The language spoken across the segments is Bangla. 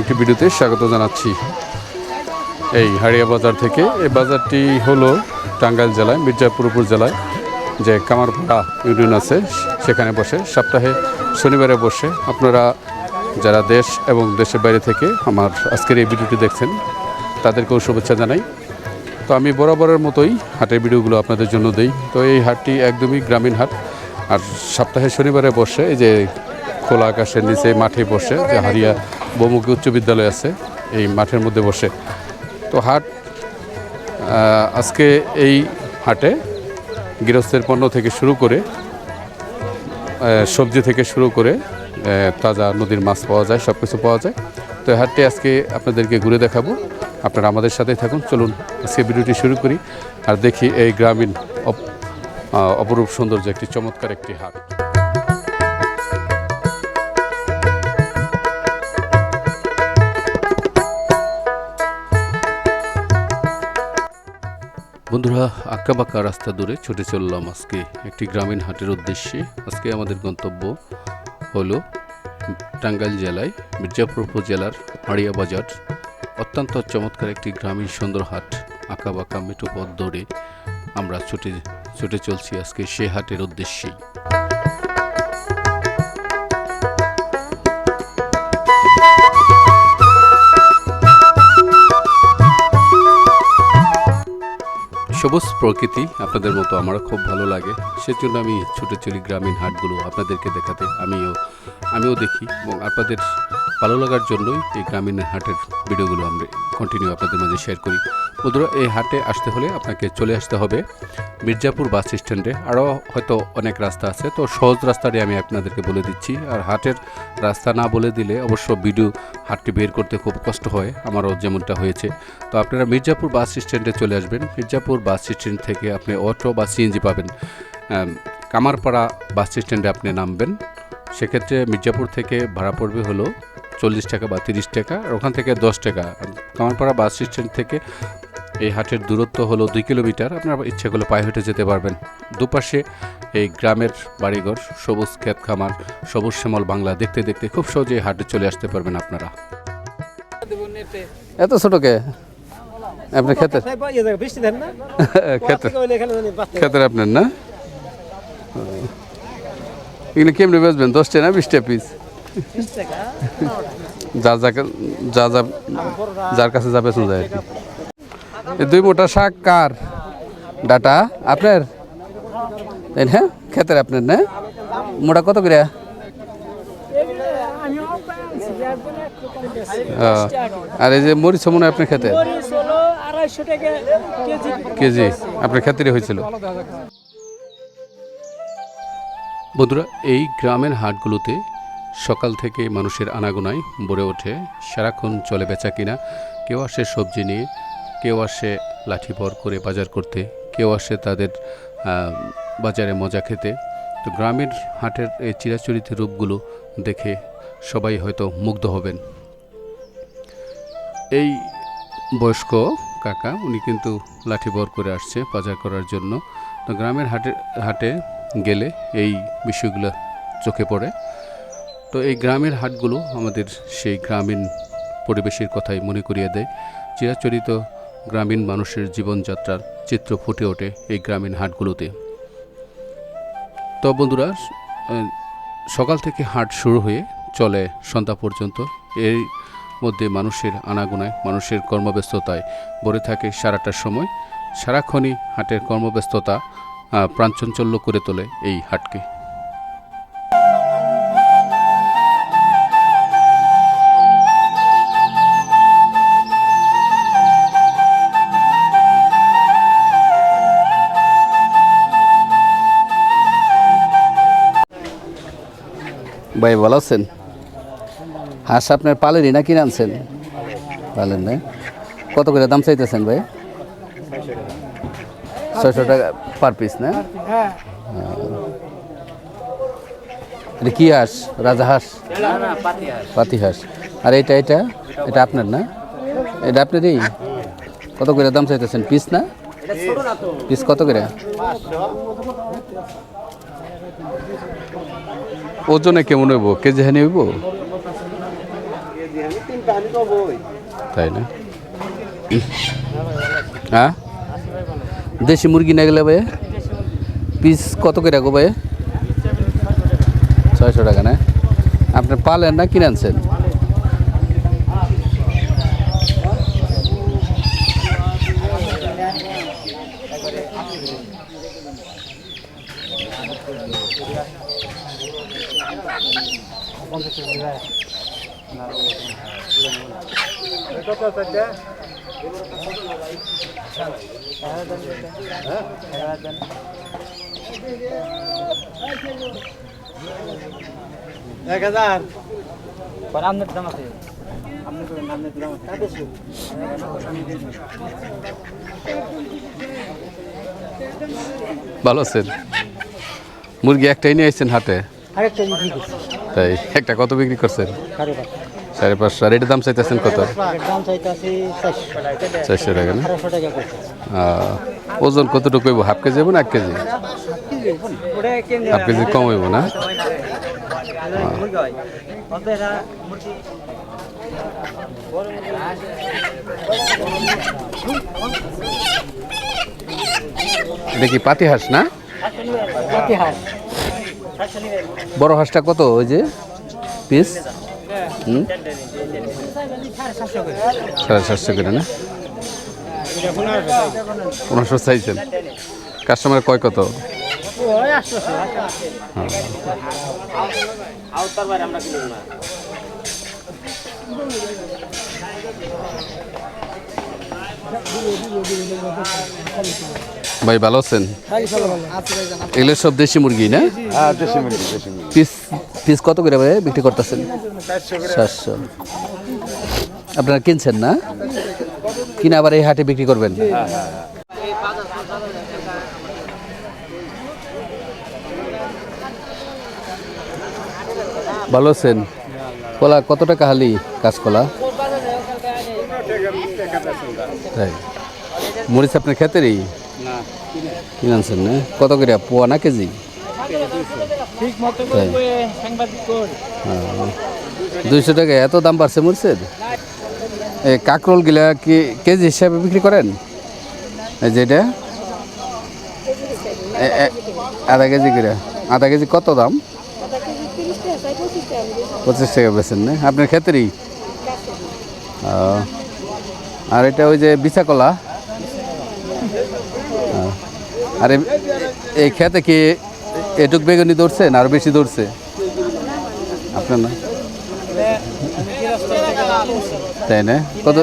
একটি ভিডিওতে স্বাগত জানাচ্ছি। এই হাড়িয়া বাজার থেকে এই বাজারটি হলো টাঙ্গাইল জেলায়, মির্জাপুর উপজেলায় যে কামারপাড়া ইউনিয়ন আছে, সেখানে বসে। সপ্তাহে শনিবারে বসে। আপনারা যারা দেশ এবং দেশের বাইরে থেকে আমার আজকের এই ভিডিওটি দেখছেন, তাদেরকেও শুভেচ্ছা জানাই। তো আমি বরাবরের মতোই হাটের ভিডিওগুলো আপনাদের জন্য দেই। তো এই হাটটি একদমই গ্রামীণ হাট। আর সপ্তাহে শনিবারে বসে, এই যে খোলা আকাশের নিচে মাঠে বসে, যে হারিয়া বহুমুখী উচ্চ বিদ্যালয় আছে, এই মাঠের মধ্যে বসে। তো হাট আজকে এই হাটে গৃহস্থের পণ্য থেকে শুরু করে সবজি থেকে শুরু করে তাজা নদীর মাছ পাওয়া যায় সব কিছু পাওয়া যায়। তো এই হাটটি আজকে আপনাদেরকে ঘুরে দেখাবো। আপনারা আমাদের সাথে থাকুন, চলুন আজকে ভিডিওটি শুরু করি আর দেখি এই গ্রামীণ অপ- অপরূপ সৌন্দর্য, একটি চমৎকার একটি হাট। বন্ধুরা আঁকা বাঁকা রাস্তা দূরে ছুটে চললাম আজকে একটি গ্রামীণ হাটের উদ্দেশ্যে। আজকে আমাদের গন্তব্য হলো টাঙ্গাইল জেলায় মির্জাপুর উপজেলার হাড়িয়া বাজার। অত্যন্ত চমৎকার একটি গ্রামীণ সুন্দর হাট আঁকা বাঁকা মেঠো পথ দৌড়ে আমরা ছুটে ছুটে চলছি আজকে সে হাটের উদ্দেশ্যেই। সবুজ প্রকৃতি আপনাদের মতো আমারও খুব ভালো লাগে। সেজন্য আমি ছুটে চলি গ্রামীণ হাটগুলো আপনাদেরকে দেখাতে আমিও আমিও দেখি এবং আপনাদের ভালো লাগার জন্যই এই গ্রামীণ হাটের ভিডিওগুলো আমরা কন্টিনিউ আপনাদের মাঝে শেয়ার করি। বন্ধুরা, এই হাটে আসতে হলে আপনাকে চলে আসতে হবে মির্জাপুর বাস স্ট্যান্ডে। আরও হয়তো অনেক রাস্তা আছে, তো সহজ রাস্তাটি আমি আপনাদেরকে বলে দিচ্ছি। আর হাটের রাস্তা না বলে দিলে অবশ্য ভিডিও হাটটি বের করতে খুব কষ্ট হয়, আমারও যেমনটা হয়েছে। তো আপনারা মির্জাপুর বাস স্ট্যান্ডে চলে আসবেন। মির্জাপুর বাস স্ট্যান্ড থেকে আপনি অটো বা সিএনজি পাবেন। কামারপাড়া বাস স্ট্যান্ডে আপনি নামবেন। সেক্ষেত্রে মির্জাপুর থেকে ভাড়া পড়বে হলো চল্লিশ টাকা বা তিরিশ টাকা আর ওখান থেকে দশ টাকা। কামারপাড়া বাস স্ট্যান্ড থেকে এই হাটের দূরত্ব হলো দুই কিলোমিটার। আপনারা ইচ্ছে করলে পায়ে হেঁটে যেতে পারবেন। দুপাশে এই গ্রামের বাড়িঘর সবুজ ক্ষেত খামার সবুজ শ্যামল বাংলা। দেখতে দেখতে খুব সহজে এই হাটে চলে আসতে পারবেন আপনারা। এত ছোট কে? আপনি ক্ষেতের? বৃষ্টি দেন ক্ষেতের। আপনার না? এগুলো কেমনি বেচবেন? দশটা না বিশটা পিস যা যা যা যার কাছে যা বেচন যায় আর দুই মোটা শাক কার? ডাটা, আপনার? তাই না, ক্ষেতের আপনার না? মোটা কত করে আর এই যে মরিচ মনে হয় আপনার খেতে কেজি, আপনার ক্ষেত্রে হয়েছিল। বন্ধুরা, এই গ্রামের হাটগুলোতে সকাল থেকে মানুষের আনাগোনায় ভরে ওঠে, সারাক্ষণ চলে বেচা কিনা, কেউ আসে সবজি নিয়ে, কেউ আসে লাঠি ভর করে বাজার করতে, কেউ আসে তাদের বাজারে মজা খেতে। তো গ্রামের হাটের এই চিরাচরিত রূপগুলো দেখে সবাই হয়তো মুগ্ধ হবেন। এই বয়স্ক কাকা, উনি কিন্তু লাঠি বর করে আসছে বাজার করার জন্য। তো গ্রামের হাটে হাটে গেলে এই বিষয়গুলো চোখে পড়ে। তো এই গ্রামের হাটগুলো আমাদের সেই গ্রামীণ পরিবেশের কথাই মনে করিয়ে দেয়, চিরাচরিত গ্রামীণ মানুষের জীবনযাত্রার চিত্র ফুটে ওঠে এই গ্রামীণ হাটগুলোতে। তো বন্ধুরা সকাল থেকে হাট শুরু হয়ে চলে সন্ধ্যা পর্যন্ত। এর মধ্যে মানুষের আনাগোনায়, মানুষের কর্মব্যস্ততায় ভরে থাকে সারাটার সময়। সারাক্ষণই হাটের কর্মব্যস্ততা প্রাণচঞ্চল্য করে তোলে এই হাটকে। ভাই, ভালো আছেন? হাঁস আপনার পালেনই না কিনে আনছেন? পালেন না কত করে দাম চাইতেছেন ভাই? ছয়শো টাকা পার পিস না? এটা কি হাঁস? রাজা হাঁস? পাতি হাঁস। আর এটা এটা? এটা আপনার না? এটা আপনারই? কত করে দাম চাইতেছেন? পিস না? পিস কত করে? ওজনে কেমন হইব? কেজি হানি হইব? তাই না? হ্যাঁ? দেশি মুরগি না গেলে ভাই পিস কত করে রাখো ভাই ছয়শো টাকা, না? আপনি পালেন না কিনে আনছেন? এক হাজার। আপনার দাম আছে। আপনার দাম আছে। ভালো আছেন? মুরগি একটাই নিয়ে আসছেন হাটে? তাই একটা কত বিক্রি করছেন? সাড়ে পাঁচশো আর এটার দাম চাইতেছেন কত? চারশো টাকা না? ওজন কতটুকু হইব? হাফ কেজি হইব না এক কেজি? হাফ কেজি কম হইব না? এটা কি পাতি হাঁস না? বড় হাঁসটা কত ওই যে? পিস? সাড়ে সাতশো করে না? পনেরোশো চাইছেন। কাস্টমার কয় কত? ভাই ভালো আছেন? এগুলো সব দেশি মুরগি না? হ্যাঁ দেশি মুরগি দেশি মুরগি। পিস পিস কত করে ভাই বিক্রি করতেছেন? সাতশো আপনারা কিনছেন না? কিনে আবার এই হাটে বিক্রি করবেন? ভালো আছেন? কলা কত টাকা হালি কাঁচকলা? তাই। মরিচ আপনার ক্ষেতেরই? কিনে আনছেন না কত করে? পোয়া না কেজি। সাংবাদিক কর। দুইশো টাকা এত দাম বাড়ছে মরিচের? এই কাকরোল গিলা কি কেজি হিসাবে বিক্রি করেন? এই যেটা আধা কেজি করে। আধা কেজি কত দাম? পঁচিশ টাকা বেছেন না আপনার ক্ষেত্রেই? আর এটা ওই যে বিছা কলা ও। আর, এই খেতে কি এটুক বেগুনি দৌড়ছেন আর বেশি দৌড়ছে আপনার না? তাই না? কত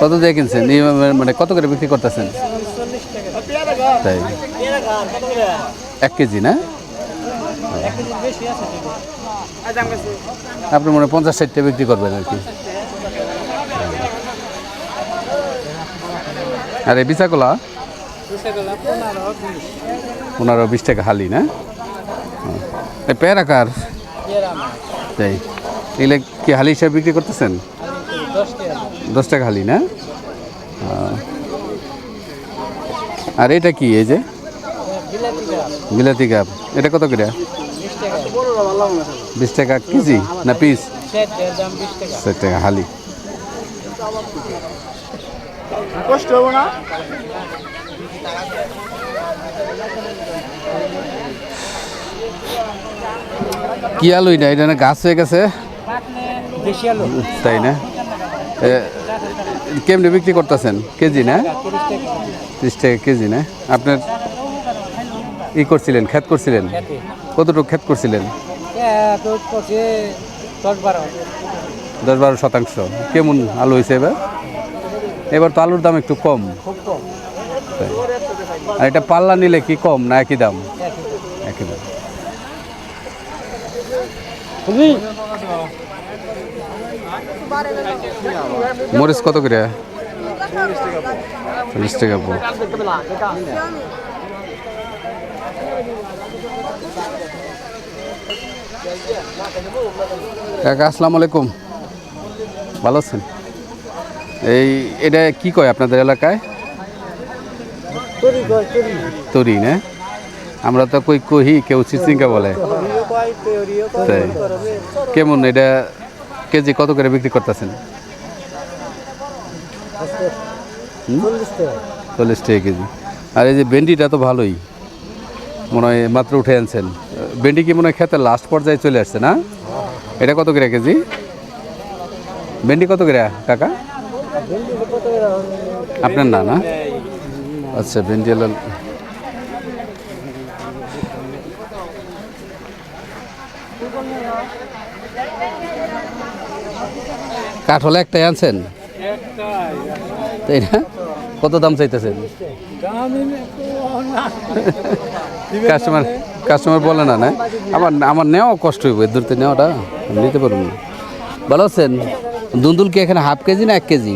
কত দিয়ে কিনছেন? মানে কত করে বিক্রি করতেছেন? তাই। এক কেজি না? আপনি মনে পঞ্চাশ ষাটটা বিক্রি করবেন আর কি। আর এই বিচাকলা পনেরো বিশ টাকা হালি, না? এই পেয়ারাকার তাই এগুলো কি হালি হিসাবে বিক্রি করতেছেন? দশ টাকা হালি, না? আর এটা কি, এই যে? বিলাতি কাপ এটা কত করে? বিশ টাকা কেজি, না পিস? ষাট টাকা হালি। কষ্ট না? কি আলুই না এটা না গাছ হয়ে গেছে? তাই না? কেমনে বিক্রি করতেছেন? কেজি না? ত্রিশ টাকা কেজি না? আপনার ই করছিলেন ক্ষেত করছিলেন? কতটুকু ক্ষেত করছিলেন? দশ বারো শতাংশ। কেমন আলু হয়েছে এবার? এবার তো আলুর দাম একটু কম। খুব কম। আর এটা পাল্লা নিলে কি কম না একই দাম? একই দাম। মরিচ কত করে? চল্লিশ টাকা পো কাকা আসসালামু আলাইকুম। ভালো আছেন? এই এটা কি কয় আপনাদের এলাকায়? তরি না? আমরা তো কই কহি কেউ চিচিঙ্কা বলে। তাই। কেমন এটা কেজি কত করে বিক্রি করতেছেন? চল্লিশ টাকা। কেজি। আর এই যে ভেন্ডিটা তো ভালোই। মনে হয় মাত্র উঠে আনছেন। ভেন্ডি কি মনে হয় খেতে লাস্ট পর্যায়ে চলে আসছে না? এটা কত করে কেজি? ভেন্ডি কত করে কাকা? আপনার না না? আচ্ছা ভেন্ডি হলো কাঠলে একটাই আনছেন? তাই না? কত দাম চাইতেছেন? কাস্টমার কাস্টমার বলে না না? আমার আমার নেওয়া কষ্ট হইব দূরতে নেওয়াটা নিতে পারব না। ভালো আছেন? দুন্দুল কি এখানে হাফ কেজি না এক কেজি?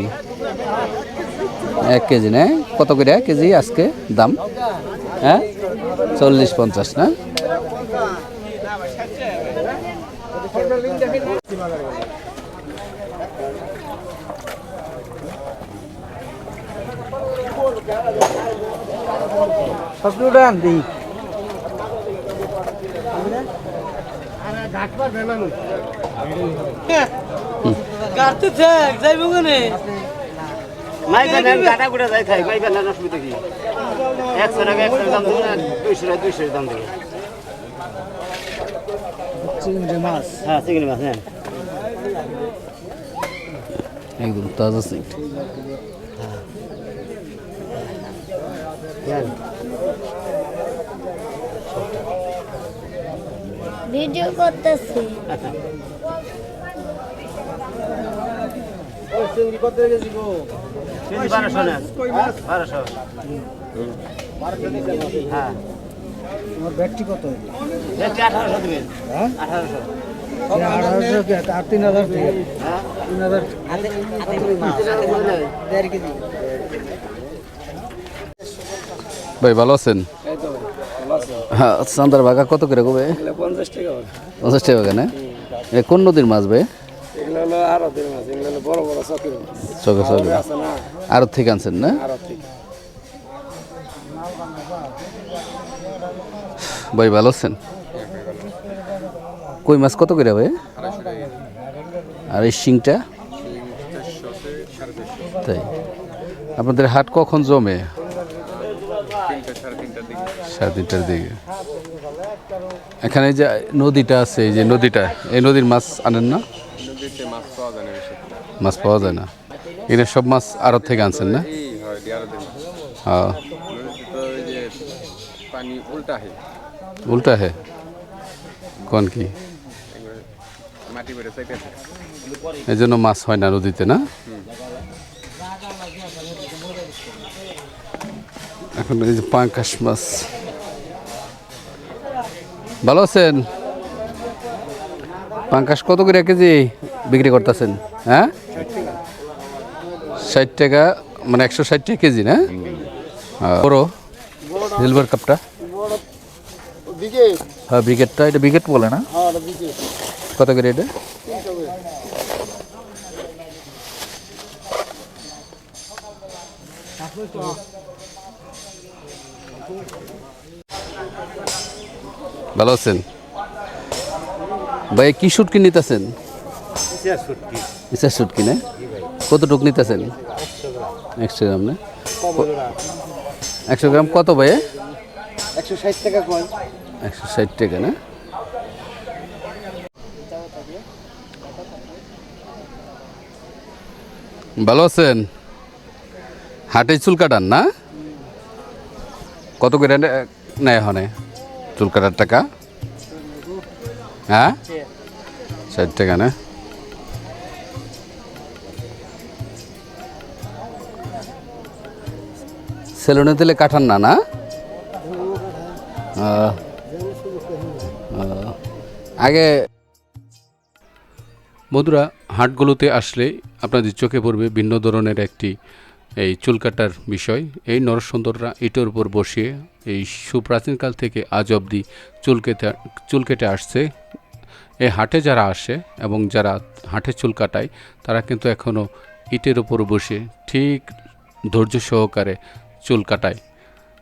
এক কেজি না? কত করে? এক কেজি আজকে দাম? হ্যাঁ? চল্লিশ পঞ্চাশ না? দিই থাক যাইব কোনে? মাইকা নেন কাটা কুটা যাই খাই মাইকা নেন অসুবিধা কি? একশো টাকা একশো দাম দেবো না দুইশো টাকা দুইশো দাম দেবো। চিংড়ি মাছ। হ্যাঁ চিংড়ি মাছ নেন। একদম তাজা সিট ভিডিও করতেছি। কেজি বারোশো নেন। বারোশো। হ্যাঁ। আমার ব্যাগটি কত? একটি আঠারোশো দেবেন। হ্যাঁ? আঠারোশো। আঠারোশো আর তিন হাজার থেকে হ্যাঁ। তিন হাজার দেড় কেজি। ভাই ভালো আছেন? হ্যাঁ চান্দার বাগা কত করে কবে পঞ্চাশ টাকা পঞ্চাশ টাকা বাগা না? এ কোন নদীর মাছ ভাই? আরও চকের থেকে আনছেন না? ভাই ভালো আছেন? কই মাছ কত করে ভাই? আর এই শিংটা? তাই। আপনাদের হাট কখন জমে? সাড়ে তিনটার দিকে। এখানে যে নদীটা আছে এই যে নদীটা এই নদীর মাছ আনেন না? মাছ পাওয়া যায় না এখানে সব মাছ আড়ত থেকে আনছেন না? উল্টা হে। কোন কি? এই জন্য মাছ হয় না নদীতে না? এখন এই যে পাঙ্কাশ মাছ। ভালো আছেন? পাঙ্কাশ কত করে কেজি? বিক্রি করতেছেন হ্যাঁ? ষাট টাকা মানে একশো ষাট টাকা কেজি, না। বড় সিলভার কাপটা হ্যাঁ ব্রিগেডটা, এটা ব্রিগেড বলে, না? কত করে এটা? ভালো আছেন? ভাই, কি শুটকি নিতেছেন? ইচ্ছা শুটকি না? কতটুক নিতেছেন? একশো গ্রাম না? একশো গ্রাম কত ভাই একশো ষাট টাকা কয় একশো ষাট টাকা না? ভালো আছেন? হাটে চুল কাটান না? কত করে নে- নেয় হনে চুল কাটার টাকা? হ্যাঁ? ষাট টাকা না? সেলুনে দিলে কাটান না না? আগে বন্ধুরা, হাটগুলোতে আসলে আপনাদের চোখে পড়বে ভিন্ন ধরনের একটি এই চুল কাটার বিষয়। এই নরসুন্দররা এটার উপর বসিয়ে এই সুপ্রাচীনকাল থেকে আজ অবধি চুল কেটে চুল কেটে আসছে। এই হাটে যারা আসে এবং যারা হাটে চুল কাটায়, তারা কিন্তু এখনও ইটের উপর বসে ঠিক ধৈর্য সহকারে চুল কাটায়।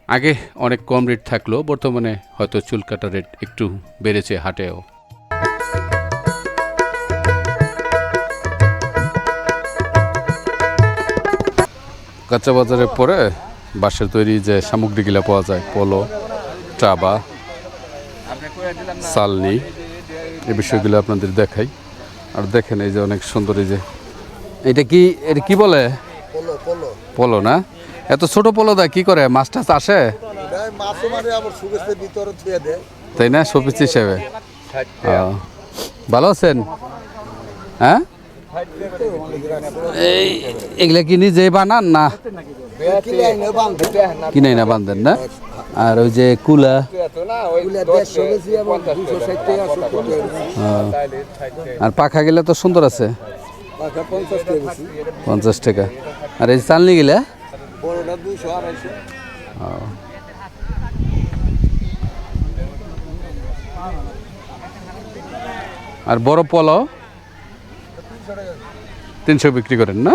আগে অনেক কম রেট থাকলেও বর্তমানে হয়তো চুল কাটার রেট একটু বেড়েছে হাটেও। কাঁচা বাজারের পরে বাঁশের তৈরি যে সামগ্রীগুলো পাওয়া যায় পোলো চাবা সালনি এ বিষয়গুলো আপনাদের দেখাই। আর দেখেন এই যে অনেক সুন্দর এই যে এটা কি এটা কি বলে? পোলো না? এত ছোট পলো দা কি করে? মাছ টাছ আসে? দেয়। তাই না? শোপিস হিসেবে। ভালো আছেন? হ্যাঁ? এই এগুলা কি নিজে বানান না? কিনে না বান্ধেন না? আর ওই যে কুলা। আর পাখা গেলে তো সুন্দর আছে। পঞ্চাশ টাকা। আর এই চালনি গেলে? আর বড় পলাও? তিনশো বিক্রি করেন না?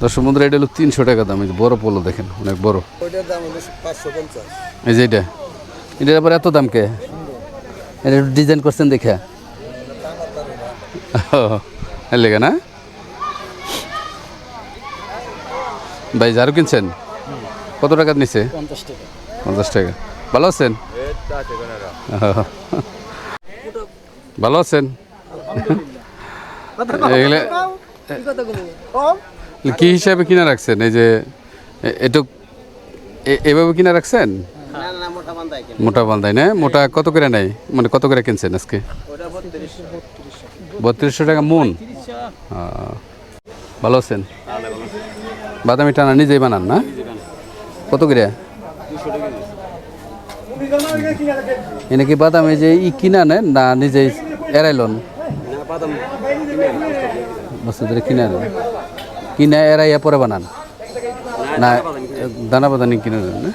দর্শক বন্ধুরা এটা হলো তিনশো টাকা দাম। এই যে বড় পলো দেখেন অনেক বড়। এই যে এটা। এটার আবার এত দাম কে? এটা একটু ডিজাইন করছেন দেখে। লেগে না? ভাই ঝাড়ু কিনছেন? কত টাকা নিছে? পঞ্চাশ টাকা। পঞ্চাশ টাকা। ভালো আছেন? ভালো আছেন? এগুলো কি হিসাবে কিনা রাখছেন? এই যে এটু এভাবে কিনা রাখছেন? মোটা বান্ধাই না? মোটা কত করে নেয়? মানে কত করে কিনছেন আজকে? বত্রিশশো। টাকা মন? ভালো আছেন? বাদামি টানা নিজেই বানান না? কত করে? এনে কি বাদাম এই যে ই কিনা নেন না নিজেই এড়াইলন? বস্তু ধরে কিনে আনেন। কিনে এড়াইয়া পরে বানান? না দানা বাদানি কিনে নেন না?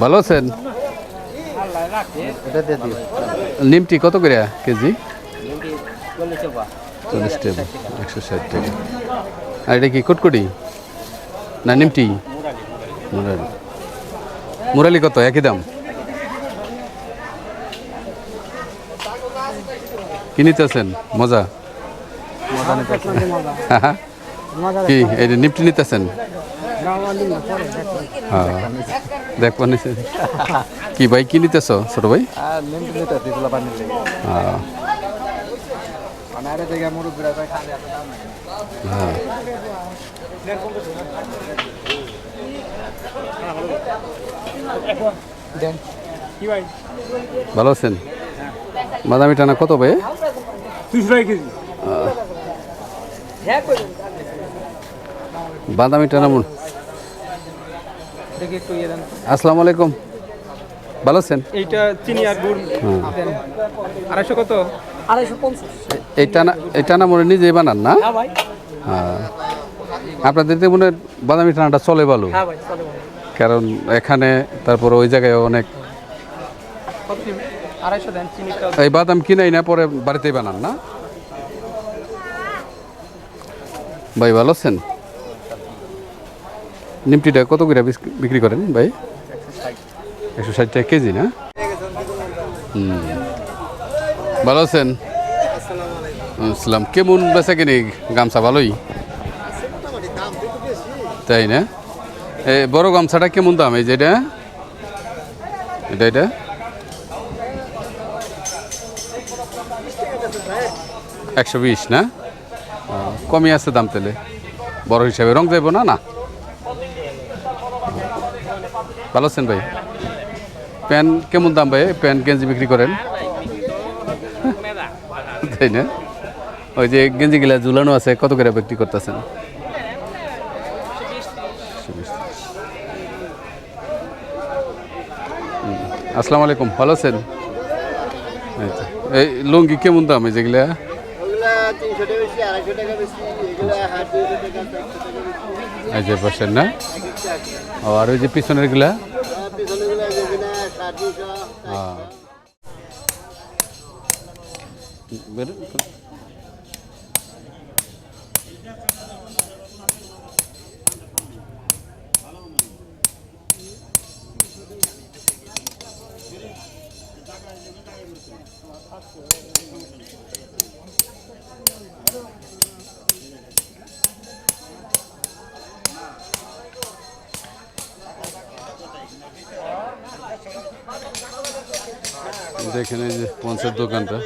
ভালো আছেন? নিমটি কত করে কেজি? চল্লিশ টাকা একশো ষাট টাকা। আর এটা কি কুটকুটি? না নিমটি? মুরালি। মুরালি কত? একই দাম? কি নিতেছেন মজা? হ্যাঁ, কি এই যে নিমটি নিতেছেন? হ্যাঁ দেখব কি ভাই কি নিতেছ ছোট ভাই? বানিয়ে হ্যাঁ। মানে। হ্যাঁ। ভালো আছেন? বাদামি টানা কত ভাই? বাদামি টানা মন একটু ইয়ে আসসালামু আলাইকুম। ভালো আছেন? এইটা চিনি আর গুড়। দেন আড়াইশো কত? আড়াইশো পঞ্চাশ এই টানা এই টানা নিজেই বানান না? হ্যাঁ ভাই। হ্যাঁ। আপনাদের মনে হয় বাদামি টানাটা চলে ভালো। হ্যাঁ ভাই চলে ভাই কারণ এখানে তারপর ওই জায়গায় অনেক এই বাদাম কিনাই না পরে বাড়িতেই বানান না? ভাই ভালো আছেন? নিমটিটা কত করে বিক্রি করেন ভাই? একশো ষাট টাকা কেজি, না। ভালো আছেন? ইসলাম কেমন বেচা কিনি? গামছা ভালোই? তাই না? এই বড় গামছাটা কেমন দাম? এই যে এটা? এটা একশো বিশ, না? কমই আছে দাম তাহলে। বড় হিসাবে রং যাইব না না? ভালো আছেন ভাই? প্যান্ট কেমন দাম ভাই? প্যান্ট গেঞ্জি বিক্রি করেন? তাই না? ওই যে গেঞ্জিগুলা ঝুলানো আছে কত করে বিক্রি করতেছেন? আসসালামু আলাইকুম ভালো আছেন? এই লুঙ্গি কেমন দাম এই যেগুলা? যে পাশের না। আর ওই যে পিছনেরগুলা আর পিছনে গুলা যেগুলা ষাট দুইশো হ্যাঁ দেখেন এই যে পঞ্চের দোকানটা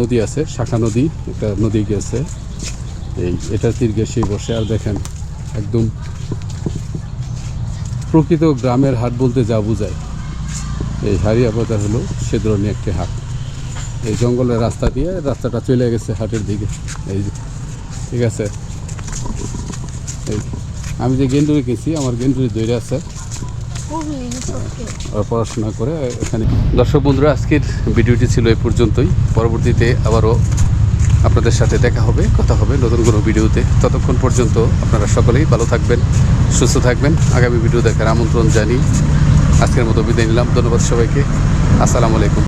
নদী আছে, শাখা নদী, একটা নদী গেছে। এই এটার তীর্গে সেই বসে। আর দেখেন, একদম প্রকৃত গ্রামের হাট বলতে যা বোঝায়। এই হারিয়া বাজার হলো সে ধরনের একটি হাট। এই জঙ্গলের রাস্তা দিয়ে রাস্তাটা চলে গেছে হাটের দিকে। এই যে, ঠিক আছে? এই, আমি যে গেন্ডুরি গেছি, আমার গেন্ডুরি দৈরে আছে। পড়াশোনা করে এখানে। দর্শক বন্ধুরা, আজকের ভিডিওটি ছিল এ পর্যন্তই। পরবর্তীতে আবারও আপনাদের সাথে দেখা হবে, কথা হবে নতুন কোনো ভিডিওতে। ততক্ষণ পর্যন্ত আপনারা সকলেই ভালো থাকবেন, সুস্থ থাকবেন। আগামী ভিডিও দেখার আমন্ত্রণ জানি আজকের মতো বিদায় নিলাম। ধন্যবাদ সবাইকে। আসসালামু আলাইকুম।